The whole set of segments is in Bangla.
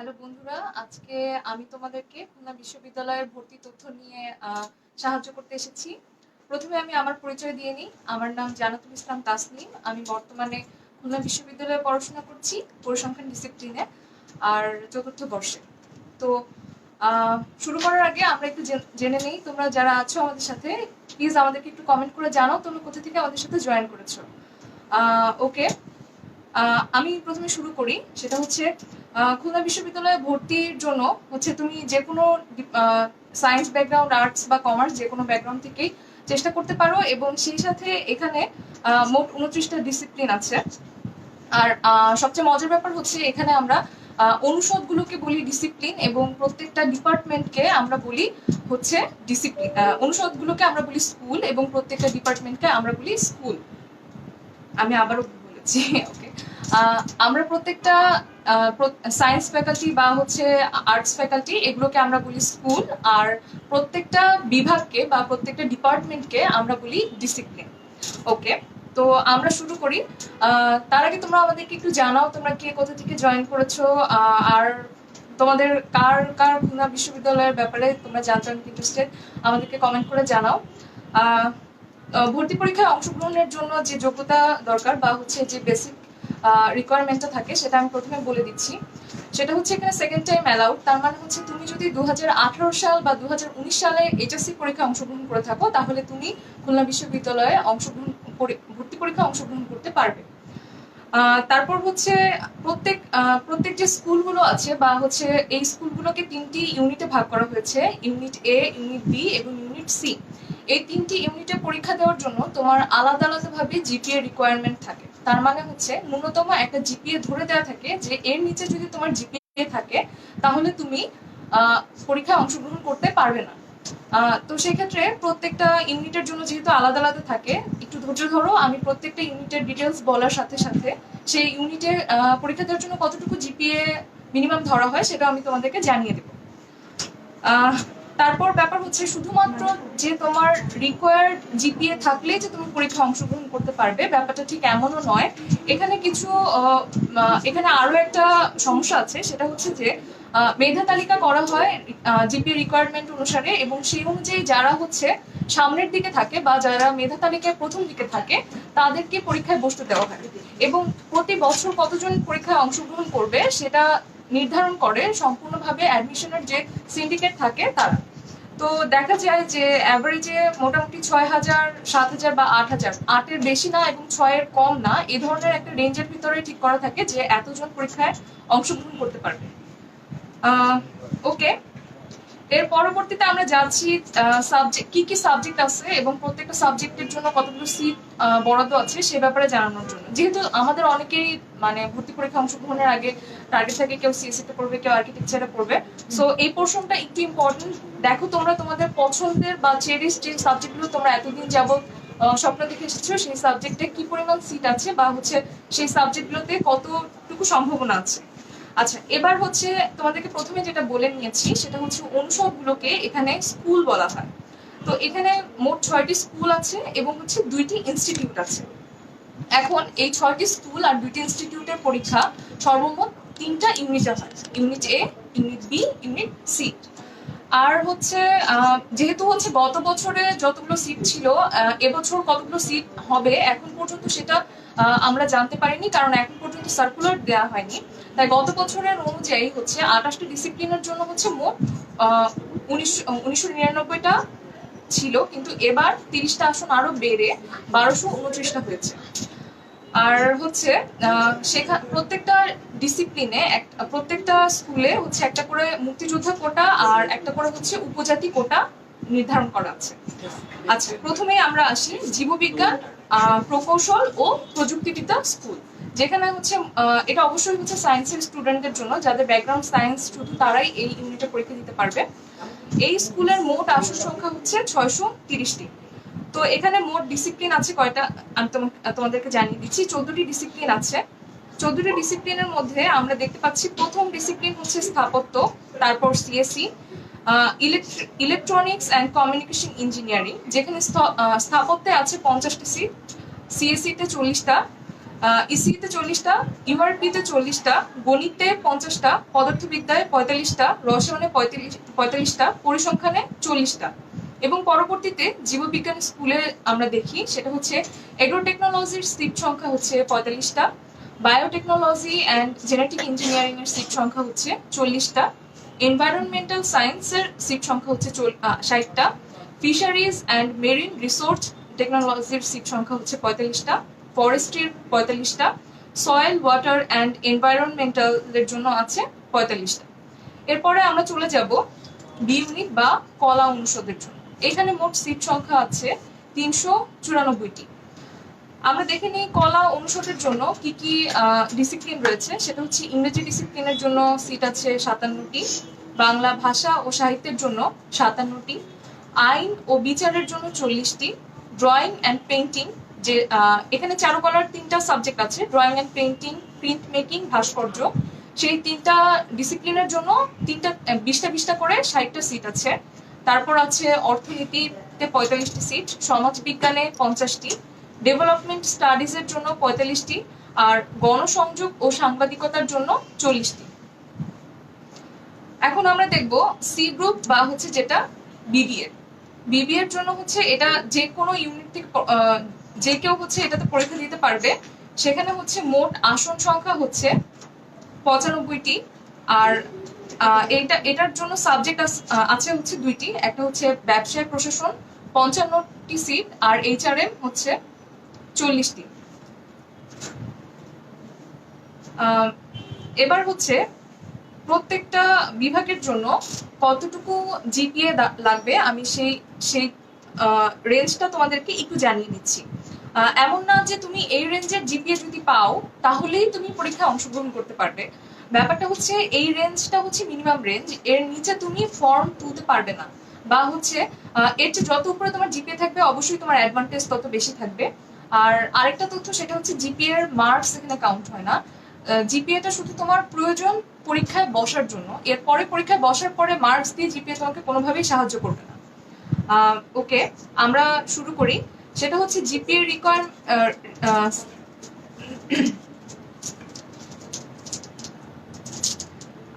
হ্যালো বন্ধুরা, আজকে আমি তোমাদেরকে খুলনা বিশ্ববিদ্যালয়ের ভর্তি তথ্য নিয়ে সাহায্য করতে এসেছি। প্রথমে আমি আমার পরিচয় দিয়ে নিই। আমার নাম জানাতুল ইসলাম তাসনিম। আমি বর্তমানে খুলনা বিশ্ববিদ্যালয়ে পড়াশোনা করছি, পরিসংখ্যান ডিসিপ্লিনে, আর চতুর্থ বর্ষে। তো শুরু করার আগে আমরা একটু জেনে নেই, তোমরা যারা আছো আমাদের সাথে প্লিজ আমাদেরকে একটু কমেন্ট করে জানাও, তোমরা কোথা থেকে আমাদের সাথে জয়েন করেছ। ওকে আমি প্রথমে শুরু করি, সেটা হচ্ছে খুলনা বিশ্ববিদ্যালয়ে ভর্তির জন্য হচ্ছে তুমি যে কোনো সায়েন্স ব্যাকগ্রাউন্ড আর্টস বা কমার্স যে কোনো ব্যাকগ্রাউন্ড থেকেই চেষ্টা করতে পারো এবং সেই সাথে এখানে মোট উনত্রিশটা ডিসিপ্লিন আছে। আর সবচেয়ে মজার ব্যাপার হচ্ছে এখানে আমরা অনুষদগুলোকে বলি ডিসিপ্লিন এবং প্রত্যেকটা ডিপার্টমেন্টকে আমরা বলি হচ্ছে ডিসিপ্লিন অনুষদগুলোকে আমরা বলি স্কুল এবং প্রত্যেকটা ডিপার্টমেন্টকে আমরা বলি স্কুল আমি আবারও বলেছি ওকে আমরা প্রত্যেকটা সায়েন্স ফ্যাকাল্টি বা হচ্ছে আর্টস ফ্যাকাল্টি এগুলোকে আমরা বলি স্কুল আর প্রত্যেকটা বিভাগকে বা প্রত্যেকটা ডিপার্টমেন্টকে আমরা বলি ডিসিপ্লিন ওকে তো আমরা শুরু করি। তার আগে তোমরা আমাদেরকে একটু জানাও, তোমরা কে কোথা থেকে জয়েন করেছ আর তোমাদের কার কার বিশ্ববিদ্যালয়ের ব্যাপারে তোমরা জানতে ইন্টারেস্টেড আমাদেরকে কমেন্ট করে জানাও। ভর্তি পরীক্ষায় অংশগ্রহণের জন্য যে যোগ্যতা দরকার বা হচ্ছে যে বেসিক রিকোয়ারমেন্টটা থাকে, সেটা আমি প্রথমে বলে দিচ্ছি। সেটা হচ্ছে এখানে সেকেন্ড টাইম অ্যালাউড তার মানে হচ্ছে তুমি যদি দুহাজার আঠারো সাল বা দু হাজার উনিশ সালে এইচএসসি পরীক্ষায় অংশগ্রহণ করে থাকো, তাহলে তুমি খুলনা বিশ্ববিদ্যালয়ে অংশগ্রহণ ভর্তি পরীক্ষায় অংশগ্রহণ করতে পারবে। তারপর হচ্ছে প্রত্যেক প্রত্যেক যে স্কুলগুলো আছে বা হচ্ছে এই স্কুলগুলোকে তিনটি ইউনিটে ভাগ করা হয়েছে ইউনিট এ ইউনিট বি এবং ইউনিট সি এই তিনটি ইউনিটে পরীক্ষা দেওয়ার জন্য তোমার আলাদা আলাদা ভাবে জিপিএ রিকোয়ারমেন্ট থাকে। তার মানে হচ্ছে ন্যূনতম একটা জিপিএ ধরে দেওয়া থাকে যে এর নিচে যদি তোমার জিপিএ থাকে, তাহলে তুমি পরীক্ষায় অংশগ্রহণ করতে পারবে না। তো সেক্ষেত্রে প্রত্যেকটা ইউনিটের জন্য যেহেতু আলাদা আলাদা থাকে, একটু ধৈর্য ধরো, আমি প্রত্যেকটা ইউনিটের ডিটেলস বলার সাথে সাথে সেই ইউনিটে পরীক্ষা দেওয়ার জন্য কতটুকু জিপিএ মিনিমাম ধরা হয় সেটা আমি তোমাদেরকে জানিয়ে দেবো। তারপর ব্যাপার হচ্ছে শুধুমাত্র যে তোমার রিকোয়ার্ড জিপিএ থাকলে যে তুমি পরীক্ষা অংশগ্রহণ করতে পারবে, ব্যাপারটা ঠিক এমনও নয়। এখানে কিছু এখানে আরও একটা সমস্যা আছে, সেটা হচ্ছে যে মেধা তালিকা করা হয় জিপিএ রিকোয়ারমেন্ট অনুসারে এবং সেই অনুযায়ী যারা হচ্ছে সামনের দিকে থাকে বা যারা মেধা তালিকায় প্রথম দিকে থাকে, তাদেরকে পরীক্ষায় বসতে দেওয়া হয়। এবং প্রতি বছর কতজন পরীক্ষায় অংশগ্রহণ করবে, সেটা নির্ধারণ করে সম্পূর্ণভাবে অ্যাডমিশনের যে সিন্ডিকেট থাকে, তারা তো দেখা যায় যে অ্যাভারেজে মোটামুটি ছয় হাজার, সাত হাজার বা আট হাজার। আটের বেশি না এবং ছয়ের কম না, এ ধরনের একটা রেঞ্জের ভিতরে ঠিক করা থাকে যে এতজন পরীক্ষায় অংশগ্রহণ করতে পারবে। ওকে এর পরবর্তীতে আমরা যাচ্ছি সাবজেক্ট কি কি সাবজেক্ট আছে এবং প্রত্যেকটা সাবজেক্টের জন্য কতগুলো সিট বরাদ্দ আছে সে ব্যাপারে জানানোর জন্য। যেহেতু আমাদের অনেকেই মানে ভর্তি পরীক্ষা অংশগ্রহণের আগে টার্গেট থাকে কেউ সিএসসি তে পড়বে, কেউ আর্কিটেকচারে পড়বে। সো এই পোর্শনটা একটু ইম্পর্টেন্ট দেখো তোমরা তোমাদের পছন্দের বা চেরিস যে সাবজেক্টগুলো তোমরা এতদিন যাবত স্বপ্ন দেখে এসেছ, সেই সাবজেক্টে কি পরিমাণ সিট আছে বা হচ্ছে সেই সাবজেক্টগুলোতে কতটুকু সম্ভাবনা আছে? আচ্ছা এবার হচ্ছে তোমাদেরকে প্রথমে যেটা বলে নিয়েছি, সেটা হচ্ছে অনুষদগুলোকে এখানে স্কুল বলা হয়। তো এখানে মোট ছয়টি স্কুল আছে এবং হচ্ছে দুইটি ইনস্টিটিউট আছে। এখন এই ছয়টি স্কুল আর দুইটি ইনস্টিটিউটের পরীক্ষা সর্বমোট তিনটা ইউনিট আছে। Unit A, unit B, unit C. আর হচ্ছে যেহেতু হচ্ছে গত বছরে যতগুলো সিট ছিল এবছর কতগুলো সিট হবে এখন পর্যন্ত সেটা আমরা জানতে পারিনি কারণ এখন পর্যন্ত সার্কুলার দেওয়া হয়নি। তাই গত বছরের অনুযায়ী হচ্ছে আঠাশটা ডিসিপ্লিনের জন্য হচ্ছে মোট উনিশশো উনিশশো নিরানব্বইটা ছিল, কিন্তু এবার তিরিশটা আসন আরও বেড়ে বারোশো উনত্রিশটা হয়েছে। আর হচ্ছে সেখানে প্রত্যেকটা ডিসিপ্লিনে প্রত্যেকটা স্কুলে হচ্ছে একটা করে মুক্তিযোদ্ধা কোটা আর একটা করে হচ্ছে উপজাতি কোটা নির্ধারণ করা আছে। আচ্ছা প্রথমে আমরা আসি জীববিজ্ঞান প্রকৌশল ও প্রযুক্তিবিদ্যা স্কুল যেখানে হচ্ছে এটা অবশ্যই হচ্ছে সায়েন্সের স্টুডেন্টদের জন্য, যাদের ব্যাকগ্রাউন্ড সায়েন্স শুধু তারাই এই ইউনিটে পরীক্ষা দিতে পারবে। এই স্কুলের মোট আসন সংখ্যা হচ্ছে ছয়শো তিরিশটি। তো এখানে মোট ডিসিপ্লিন আছে কয়টা? আমি তোমা- তোমাদেরকে জানিয়ে দিচ্ছি, চোদ্দটি ডিসিপ্লিন আছে। চোদ্দটি ডিসিপ্লিনের মধ্যে আমরা দেখতে পাচ্ছি প্রথম ডিসিপ্লিন হচ্ছে স্থাপত্য, তারপর CSC electronics and communication engineering যেখানে স্থ- স্থাপত্যে আছে পঞ্চাশটি সিট সিএসসি তে চল্লিশটা ইসিতে চল্লিশটা ইউআরপিতে চল্লিশটা, গণিতে পঞ্চাশটা, পদার্থবিদ্যায় পঁয়তাল্লিশটা, রসায়নে পঁয়তাল্লিশ, পঁয়তাল্লিশটা, পরিসংখ্যানে চল্লিশটা। এবং পরবর্তীতে জীববিজ্ঞান স্কুলে আমরা দেখি, সেটা হচ্ছে এগ্রোটেকনোলজির সিট সংখ্যা হচ্ছে পঁয়তাল্লিশটা বায়োটেকনোলজি অ্যান্ড জেনেটিক ইঞ্জিনিয়ারিং এর সিট সংখ্যা হচ্ছে চল্লিশটা এনভায়রনমেন্টাল সায়েন্সের সিট সংখ্যা হচ্ছে ষাটটা ফিশারিজ অ্যান্ড মেরিন রিসোর্স টেকনোলজির সিট সংখ্যা হচ্ছে পঁয়তাল্লিশটা ফরেস্ট্রির পঁয়তাল্লিশটা সয়েল ওয়াটার অ্যান্ড এনভায়রনমেন্টালের জন্য আছে পঁয়তাল্লিশটা। এরপরে আমরা চলে যাব বি ইউনিট বা কলা অনুষদের জন্য। এখানে মোট সিট সংখ্যা আছে তিনশো চুরানব্বইটি। আমরা দেখে নিই কলা অনুষদের জন্য কি কি ডিসিপ্লিন রয়েছে। সেটা হচ্ছে ইংরেজি ডিসিপ্লিনের জন্য সিট আছে সাতান্নটি, বাংলা ভাষা ও সাহিত্যের জন্য সাতান্নটি, আইন ও বিচারের জন্য চল্লিশটি ড্রয়িং অ্যান্ড পেন্টিং যে এখানে চারুকলার তিনটা সাবজেক্ট আছে drawing and painting print making ভাস্কর্য। সেই তিনটা ডিসিপ্লিনের জন্য তিনটা বিশটা বিশটা করে ষাটটা সিট আছে। তারপর আছে অর্থনীতিতে পঁয়তাল্লিশটি সিট সমাজবিজ্ঞানে পঞ্চাশটি ডেভেলপমেন্ট স্টাডিজের জন্য পঁয়তাল্লিশটি, আর গণসংযোগ ও সাংবাদিকতার জন্য চল্লিশটি। এখন আমরা দেখব সি গ্রুপ বা হচ্ছে যেটা বিবিএ বিবিএ এর জন্য হচ্ছে এটা যে কোনো ইউনিট থেকে যে কেউ হচ্ছে এটাতে পরীক্ষা দিতে পারবে। সেখানে হচ্ছে মোট আসন সংখ্যা হচ্ছে পঁচানব্বইটি। আর এটা এটার জন্য সাবজেক্ট আছে হচ্ছে দুইটি। একটা হচ্ছে ব্যবসায় প্রশাসন, পঞ্চান্নটি সিট, আর এইচআরএম হচ্ছে চল্লিশটি। এবার হচ্ছে প্রত্যেকটা বিভাগের জন্য কতটুকু জিপিএ লাগবে? আমি সেই সেই রেঞ্জটা তোমাদেরকে একটু জানিয়ে দিচ্ছি। এমন না যে তুমি এই রেঞ্জের জিপিএ যদি পাও, তাহলেই তুমি পরীক্ষায় অংশগ্রহণ করতে পারবে। ব্যাপারটা হচ্ছে, এই রেঞ্জটা হচ্ছে মিনিমাম রেঞ্জ এর নিচে তুমি ফর্ম তুলতে পারবে না। বা হচ্ছে এর চেয়ে যত উপরে তোমার জিপিএ থাকবে, অবশ্যই তোমার অ্যাডভান্টেজ তত বেশি থাকবে। আর আরেকটা তথ্য, সেটা হচ্ছে জিপিএ এর মার্কস এখানে কাউন্ট হয় না। জিপিএটা শুধু তোমার প্রয়োজন পরীক্ষায় বসার জন্য। এরপরে পরীক্ষায় বসার পরে মার্কস দিয়ে জিপিএ তোমাকে কোনোভাবেই সাহায্য করবে না। ওকে আমরা শুরু করি। সেটা হচ্ছে জিপিএ রিকোয়ার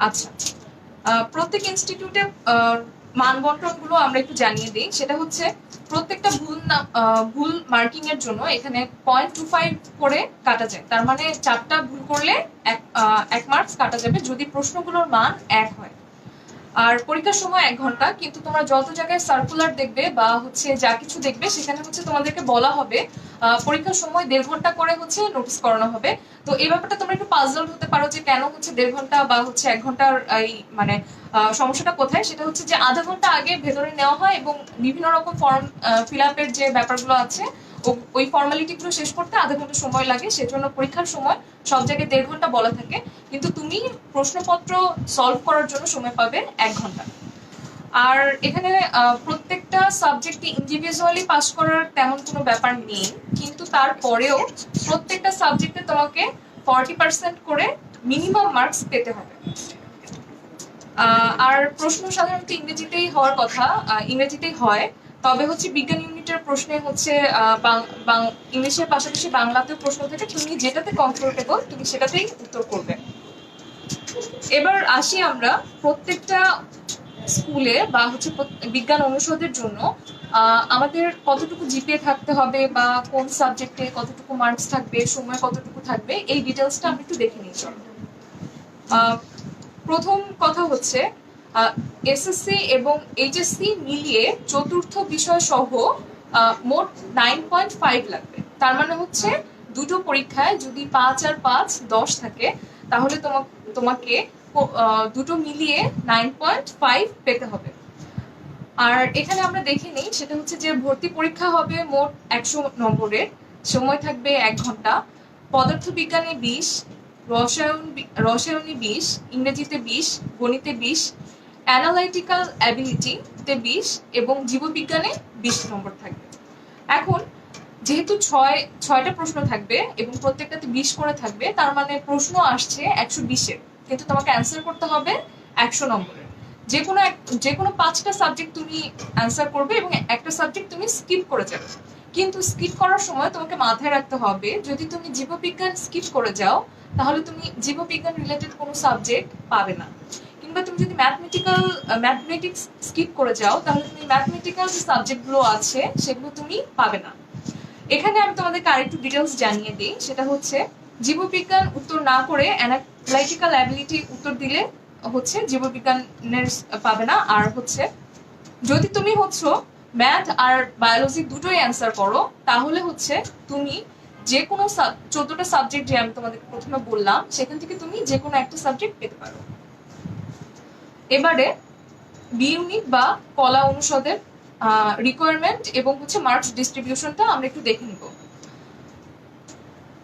আচ্ছা প্রত্যেক ইনস্টিটিউটে মানবন্টনগুলো আমরা একটু জানিয়ে দিই। সেটা হচ্ছে প্রত্যেকটা ভুল ভুল মার্কিং এর জন্য এখানে পয়েন্ট টু ফাইভ করে কাটা যায়। তার মানে চারটা ভুল করলে এক মার্কস কাটা যাবে। যদি প্রশ্নগুলোর মান এক হয় আর পরীক্ষার সময় এক ঘণ্টা, কিন্তু তোমরা যত জায়গায় সার্কুলার দেখবে বা হচ্ছে যা কিছু দেখবে, সেখানে হচ্ছে তোমাদেরকে বলা হবে পরীক্ষার সময় দেড় ঘণ্টা করে হচ্ছে নোটিস করানো হবে। তো এই ব্যাপারটা তোমরা একটু পাজল হতে পারো যে কেন হচ্ছে দেড় ঘণ্টা বা হচ্ছে এক ঘণ্টার এই মানে সমস্যাটা কোথায়। সেটা হচ্ছে যে আধা ঘণ্টা আগে ভেতরে নেওয়া হয় এবং বিভিন্ন রকম ফর্ম ফিল আপের যে ব্যাপারগুলো আছে ওই ফর্মালিটি গুলো শেষ করতে আধা ঘণ্টা সময় লাগে, সেজন্য পরীক্ষার সময় সব জায়গায় দেড় ঘণ্টা বলা থাকে। কিন্তু তুমি প্রশ্নপত্র সলভ করার জন্য সময় পাবে এক ঘণ্টা। আর এখানে প্রত্যেকটা সাবজেক্টে ইন্ডিভিজুয়ালি পাস করার তেমন কোনো ব্যাপার নেই। কিন্তু তারপরেও প্রত্যেকটা সাবজেক্টে তোমাকে ফর্টি পার্সেন্ট করে মিনিমাম মার্কস পেতে হবে। আর প্রশ্ন সাধারণত ইংরেজিতেই হওয়ার কথা ইংরেজিতেই হয়। তবে হচ্ছে বিজ্ঞান ইউনিটের প্রশ্নে হচ্ছে ইংলিশের পাশাপাশি বাংলাতেও প্রশ্ন থেকে তুমি যেটাতে কমফোর্টেবল তুমি সেটাতেই উত্তর করবে। এবার আসি আমরা প্রত্যেকটা স্কুলে বা হচ্ছে বিজ্ঞান অনুষদের জন্য আমাদের কতটুকু জিপিএ থাকতে হবে বা কোন সাবজেক্টে কতটুকু মার্কস থাকবে, সময় কতটুকু থাকবে, এই ডিটেলসটা আমি একটু দেখে নিই প্রথম কথা হচ্ছে এসএসসি এবং এইচএসসি মিলিয়ে চতুর্থ বিষয় সহ মোট নাইন পয়েন্ট ফাইভ লাগবে। তার মানে হচ্ছে দুটো পরীক্ষায় যদি পাঁচ আর পাঁচ দশ থাকে, তাহলে তোমা- তোমাকে দুটো মিলিয়ে নাইন পয়েন্ট ফাইভ পেতে হবে। আর এখানে আমরা দেখে নিই, সেটা হচ্ছে যে ভর্তি পরীক্ষা হবে মোট একশো নম্বরের সময় থাকবে এক ঘণ্টা। পদার্থবিজ্ঞানে বিশ, রসায়ন রসায়নে বিশ, ইংরেজিতে বিশ, গণিতে বিশ অ্যানালাইটিক্যাল অ্যাবিলিটিতে বিশ এবং জীববিজ্ঞানে বিশ নম্বর থাকবে। এখন যেহেতু ছয়, ছয়টা প্রশ্ন থাকবে এবং প্রত্যেকটাতে বিশ করে থাকবে, তার মানে প্রশ্ন আসছে একশো বিশের। কিন্তু তোমাকে অ্যান্সার করতে হবে একশো নম্বরের। যে কোনো এক- যে কোনো পাঁচটা সাবজেক্ট তুমি অ্যান্সার করবে এবং একটা সাবজেক্ট তুমি স্কিপ করে যাবে। কিন্তু স্কিপ করার সময় তোমাকে মাথায় রাখতে হবে, যদি তুমি জীববিজ্ঞান স্কিপ করে যাও, তাহলে তুমি জীববিজ্ঞান রিলেটেড কোনো সাবজেক্ট পাবে না। কিংবা তুমি যদি ম্যাথমেটিক্যাল ম্যাথমেটিক্স স্কিপ করে যাও, তাহলে তুমি ম্যাথমেটিক্যাল যে সাবজেক্টগুলো আছে, সেগুলো তুমি পাবে না। এখানে আমি তোমাদেরকে আরেকটু ডিটেলস জানিয়ে দিই। সেটা হচ্ছে, জীববিজ্ঞান উত্তর না করে অ্যানালাইটিক্যাল অ্যাবিলিটি উত্তর দিলে হচ্ছে জীববিজ্ঞানের পাবে না। আর হচ্ছে, যদি তুমি হচ্ছে ম্যাথ আর বায়োলজি দুটোই অ্যান্সার করো, তাহলে হচ্ছে তুমি যে কোনো চোদ্দটা সাবজেক্ট যে আমি তোমাদেরকে প্রথমে বললাম, সেখান থেকে তুমি যে কোনো একটা সাবজেক্ট পেতে পারো। এবারে বি ইউনিট বা কলা অনুষদের রিকোয়ারমেন্ট এবং হচ্ছে মার্কস ডিস্ট্রিবিউশনটা আমরা একটু দেখে নিব।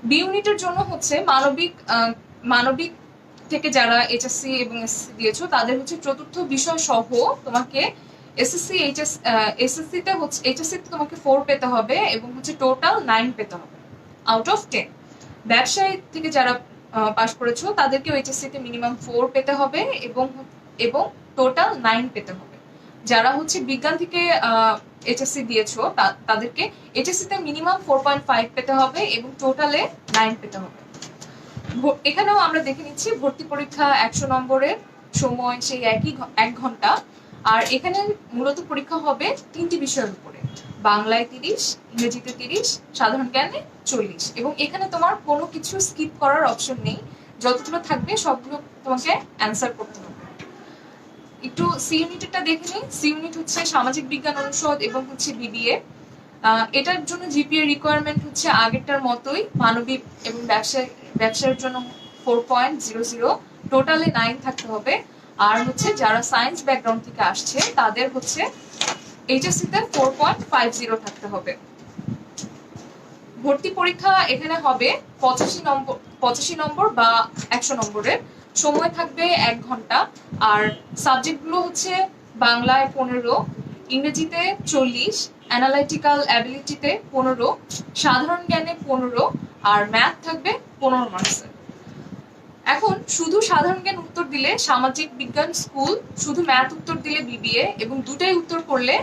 বি ইউনিটের জন্য হচ্ছে মানবিক মানবিক থেকে যারা এইচএসসি এবং এসএসসি দিয়েছ, তাদের হচ্ছে চতুর্থ বিষয় সহ তোমাকে এসএসসি এইচএস এসএসসি তে হচ্ছে এইচএসসি তে তোমাকে ফোর পেতে হবে এবং হচ্ছে টোটাল নাইন পেতে হবে আউট অফ টেন ব্যবসায় থেকে যারা পাশ করেছ, তাদেরকেও এইচএসসি তে মিনিমাম ফোর পেতে হবে এবং এবং টোটাল নাইন পেতে হবে। যারা হচ্ছে বিজ্ঞান থেকে এইচএসসি দিয়েছ তাদেরকে এইচএসসি তে মিনিমাম ফোর পয়েন্ট ফাইভ পেতে হবে এবং টোটালে নাইন পেতে হবে। এখানেও আমরা দেখে নিচ্ছি ভর্তি পরীক্ষা একশো নম্বরের সময় সেই একই এক ঘণ্টা। আর এখানে মূলত পরীক্ষা হবে তিনটি বিষয়ের উপরে। বাংলায় তিরিশ, ইংরেজিতে তিরিশ, সাধারণ জ্ঞানে চল্লিশ। এবং এখানে তোমার কোনো কিছু স্কিপ করার অপশন নেই। যতগুলো থাকবে সবগুলো তোমাকে অ্যান্সার করতে হবে। একটু সি ইউনিটটা দেখে নিই। সি ইউনিট হচ্ছে সামাজিক বিজ্ঞান অনুষদ এবং হচ্ছে বিবিএ এটার জন্য জিপিএ রিকোয়ারমেন্ট হচ্ছে আগেরটার মতোই মানবিক এবং ব্যবসা, ব্যবসার জন্য ফোর পয়েন্ট জিরো জিরো টোটালে নাইন থাকতে হবে। আর হচ্ছে যারা সায়েন্স ব্যাকগ্রাউন্ড থেকে আসছে, তাদের হচ্ছে এইচএসসি তে ফোর পয়েন্ট ফাইভ জিরো থাকতে হবে। ভর্তি পরীক্ষা এখানে হবে পঁচাশি নম্বর পঁচাশি নম্বর বা একশো নম্বরের। সময় থাকবে এক ঘণ্টা। আর সাবজেক্টগুলো হচ্ছে বাংলায় পনেরো, ইংরেজিতে চল্লিশ অ্যানালাইটিক্যাল অ্যাবিলিটিতে পনেরো, সাধারণ জ্ঞানে পনেরো, আর ম্যাথ থাকবে পনেরো মার্কসের এখন শুধু সাধারণ জ্ঞান উত্তর দিলে সামাজিক বিজ্ঞান স্কুল, শুধু ম্যাথ উত্তর দিলে বিবিএ এবং দুটাই উত্তর করলে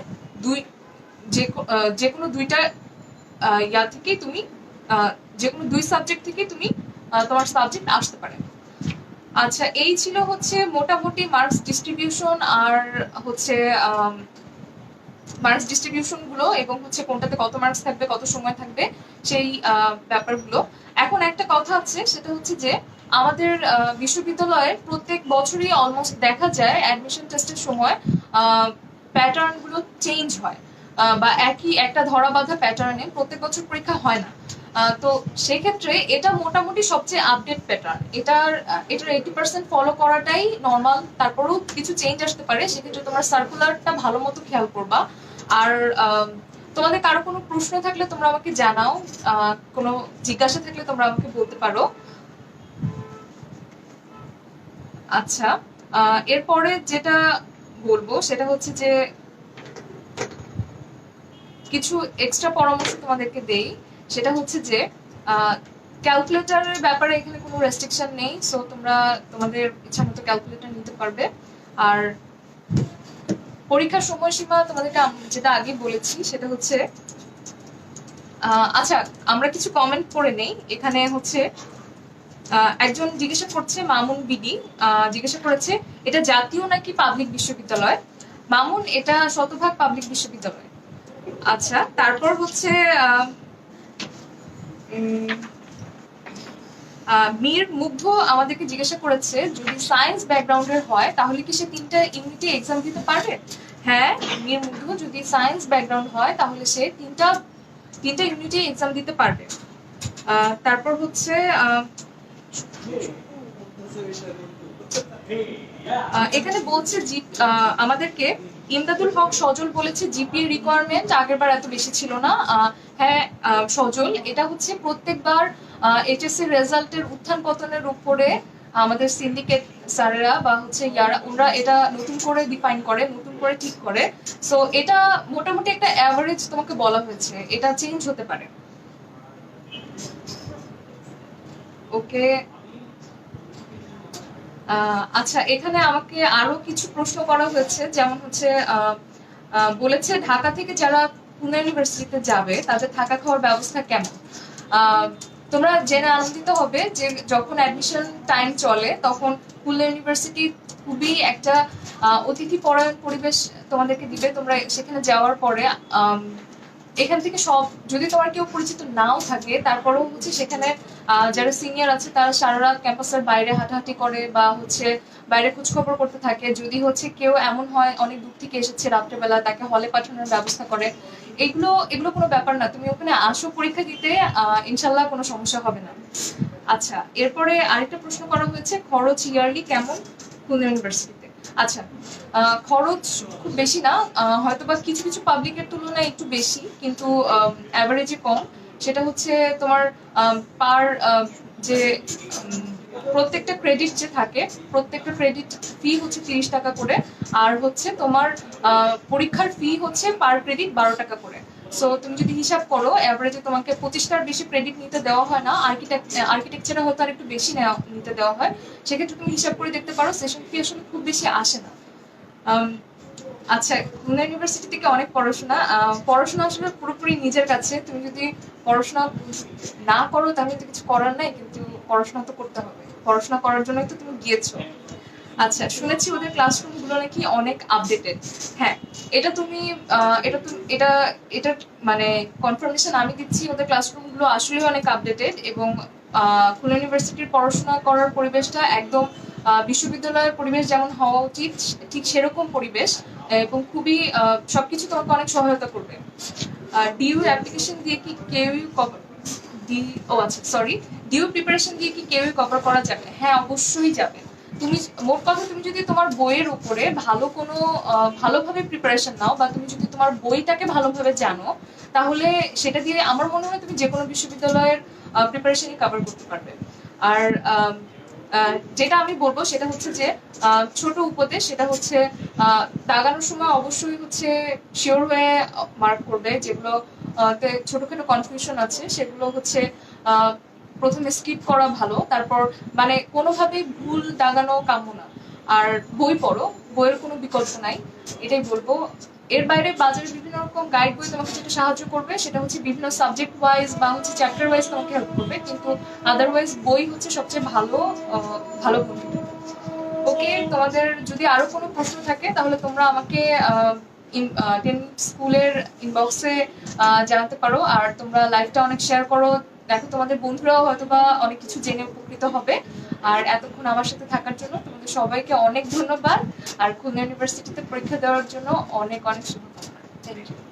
দুই, যে যে কোনো দুইটা ইয়া থেকে তুমি যে কোনো দুই সাবজেক্ট থেকে তুমি তোমার সাবজেক্ট আসতে পারে। আচ্ছা এই ছিল হচ্ছে মোটামুটি মার্কস ডিস্ট্রিবিউশন আর হচ্ছে মার্কস ডিস্ট্রিবিউশনগুলো এবং হচ্ছে কোনটাতে কত মার্কস থাকবে, কত সময় থাকবে, সেই ব্যাপারগুলো। এখন একটা কথা আছে, সেটা হচ্ছে যে আমাদের বিশ্ববিদ্যালয়ের প্রত্যেক বছরই অলমোস্ট দেখা যায় অ্যাডমিশন টেস্টের সময় প্যাটার্নগুলো চেঞ্জ হয়। বা একই একটা ধরা বাঁধা প্যাটার্নে প্রত্যেক বছর পরীক্ষা হয় না। তো সেক্ষেত্রে এটা মোটামুটি সবচেয়ে আপডেট প্যাটার্ন এটার এটার এইটি পার্সেন্ট ফলো করাটাই নর্মাল তারপরেও কিছু চেঞ্জ আসতে পারে। সেক্ষেত্রে তোমার সার্কুলারটা ভালো মতো খেয়াল করবা। আর তোমাদের কারও কোনো প্রশ্ন থাকলে তোমরা আমাকে জানাও কোনো জিজ্ঞাসা থাকলে তোমরা আমাকে বলতে পারো। আচ্ছা এরপরে যেটা বলব সেটা হচ্ছে যে কিছু এক্সট্রা পরামর্শ তোমাদেরকে দেই। সেটা হচ্ছে যে ক্যালকুলেটরের ব্যাপারে এখানে কোনো রেস্ট্রিকশন নেই সো তোমরা তোমাদের ইচ্ছা মতো ক্যালকুলেটর নিতে পারবে। আর পরীক্ষার সময়সীমা তোমাদেরকে যেটা আগে বলেছি, সেটা হচ্ছে আচ্ছা আমরা কিছু কমেন্ট করে নেই। এখানে হচ্ছে একজন জিজ্ঞাসা করছে মামুন বিডি জিজ্ঞাসা করেছে, এটা জাতীয় নাকি পাবলিক বিশ্ববিদ্যালয়? মামুন, এটা শতভাগ পাবলিক বিশ্ববিদ্যালয়। আচ্ছা তারপর হচ্ছে মীর মুগ্ধ আমাদেরকে জিজ্ঞাসা করেছে, যদি সায়েন্স ব্যাকগ্রাউন্ডের হয়, তাহলে কি সে তিনটা ইউনিটে এক্সাম দিতে পারবে? হ্যাঁ মীর মুগ্ধ যদি সায়েন্স ব্যাকগ্রাউন্ড হয়, তাহলে সে তিনটা তিনটা ইউনিটে এক্সাম দিতে পারবে। তারপর হচ্ছে এখানে বলছে আমাদেরকে ইমদাদুল হক সজল বলেছে জিপিএ রিকোয়ারমেন্ট আগেরবার এত বেশি ছিল না। হ্যাঁ সজল, এটা হচ্ছে প্রত্যেকবার এইচএসসি রেজাল্টের উত্থান পতনের উপরে আমাদের সিন্ডিকেট স্যারেরা বা হচ্ছে ইয়ারা, ওরা এটা নতুন করে ডিফাইন করে, নতুন করে ঠিক করে। সো এটা মোটামুটি একটা অ্যাভারেজ তোমাকে বলা হয়েছে, এটা চেঞ্জ হতে পারে। ওকে আচ্ছা এখানে আমাকে আরও কিছু প্রশ্ন করা হয়েছে, যেমন হচ্ছে বলেছে ঢাকা থেকে যারা খুলনা ইউনিভার্সিটিতে যাবে, তাদের থাকা খাওয়ার ব্যবস্থা কেমন? তোমরা জেনে আনন্দিত হবে যে যখন অ্যাডমিশন টাইম চলে, তখন খুলনা ইউনিভার্সিটি খুবই একটা অতিথি পরায়ণ পরিবেশ তোমাদেরকে দিবে। তোমরা সেখানে যাওয়ার পরে এখান থেকে সব, যদি তোমার কেউ পরিচিত নাও থাকে, তারপরেও হচ্ছে সেখানে যারা সিনিয়র আছে, তারা সারা রাত ক্যাম্পাসের বাইরে হাঁটাহাঁটি করে বা হচ্ছে বাইরে খোঁজখবর করতে থাকে। যদি হচ্ছে কেউ এমন হয়, অনেক দূর থেকে এসেছে রাত্রেবেলা, তাকে হলে পাঠানোর ব্যবস্থা করে। এগুলো এগুলো কোনো ব্যাপার না। তুমি ওখানে আসো, পরীক্ষা দিতে ইনশাল্লাহ কোনো সমস্যা হবে না। আচ্ছা এরপরে আরেকটা প্রশ্ন করা হয়েছে, খরচ ইয়ারলি কেমন? খুলনা ইউনিভার্সিটিতে আচ্ছা খরচ খুব বেশি না আহ, হয়তোবা কিছু কিছু পাবলিকের তুলনায় একটু বেশি কিন্তু অ্যাভারেজে কম। সেটা হচ্ছে তোমার পার যে প্রত্যেকটা ক্রেডিট যে থাকে প্রত্যেকটা ক্রেডিট ফি হচ্ছে তিরিশ টাকা করে আর হচ্ছে তোমার পরীক্ষার ফি হচ্ছে পার ক্রেডিট বারো টাকা করে। সো তুমি যদি হিসাব করো অ্যাভারেজে তোমাকে পঁচিশটার বেশি ক্রেডিট নিতে দেওয়া হয় না আর্কিটেক্ট আর্কিটেকচারে হয়তো আর একটু বেশি নিতে দেওয়া হয়। সেক্ষেত্রে তুমি হিসাব করে দেখতে পারো সেশন ফি আসলে খুব বেশি আসে না। আচ্ছা খুলনা ইউনিভার্সিটি থেকে অনেক পড়াশোনা। পড়াশোনা আসলে পুরোপুরি নিজের কাছে। তুমি যদি পড়াশোনা না করো, তাহলে তো কিছু করার নাই, কিন্তু পড়াশোনা তো করতে হবে। পড়াশোনা করার জন্যই তো তুমি গিয়েছো। আচ্ছা শুনেছি ওদের ক্লাসরুমগুলো নাকি অনেক আপডেটেড হ্যাঁ এটা তুমি এটা তুমি এটা এটা মানে কনফার্মেশন আমি দিচ্ছি, ওদের ক্লাসরুমগুলো আসলে অনেক আপডেটেড এবং খুলনা ইউনিভার্সিটির পড়াশোনা করার পরিবেশটা একদম বিশ্ববিদ্যালয়ের পরিবেশ যেমন হওয়া উচিত, ঠিক সেরকম পরিবেশ, এবং খুবই সবকিছু তোমাকে অনেক সহায়তা করবে। ডিউ অ্যাপ্লিকেশন দিয়ে কি কেউই কভার ডি ও আচ্ছা সরি ডিউ প্রিপারেশন দিয়ে কি কেউই কভার করা যাবে হ্যাঁ অবশ্যই যাবে। তুমি মোট কথা তুমি যদি তোমার বইয়ের উপরে ভালো কোনো ভালোভাবে প্রিপারেশন নাও বা তুমি যদি তোমার বইটাকে ভালোভাবে জানো, তাহলে সেটা দিয়ে আমার মনে হয় তুমি যে কোনো বিশ্ববিদ্যালয়ের প্রিপারেশনই কভার করতে পারবে। আর যেটা আমি বলব সেটা হচ্ছে যে ছোট উপদেশ, সেটা হচ্ছে দাগানোর সময় অবশ্যই হচ্ছে শিওর হয়ে মার্ক করবে যেগুলো ছোটখাটো কনফিউশন আছে, সেগুলো হচ্ছে প্রথমে স্কিপ করা ভালো, তারপর মানে কোনোভাবেই ভুল দাগানো কাম্য না। আর বই পড়ো, বইয়ের কোনো বিকল্প নাই, এটাই বলব। এর বাইরে বাজারে বিভিন্ন রকম গাইড বই তোমাকে যেটা সাহায্য করবে, সেটা হচ্ছে বিভিন্ন সাবজেক্ট ওয়াইজ বা হচ্ছে চ্যাপ্টার ওয়াইজ তোমাকে হেল্প করবে, কিন্তু আদারওয়াইজ বই হচ্ছে সবচেয়ে ভালো ভালো বন্ধু ওকে, তোমাদের যদি আরও কোনো প্রশ্ন থাকে, তাহলে তোমরা আমাকে স্কুলের ইনবক্সে জানাতে পারো, আর তোমরা লাইভটা অনেক শেয়ার করো। দেখো, তোমাদের বন্ধুরাও হয়তো বা অনেক কিছু জেনে উপকৃত হবে। আর এতক্ষণ আমার সাথে থাকার জন্য তোমাদের সবাইকে অনেক ধন্যবাদ। আর খুলনা ইউনিভার্সিটিতে পরীক্ষা দেওয়ার জন্য অনেক অনেক শুভকামনা। Thank you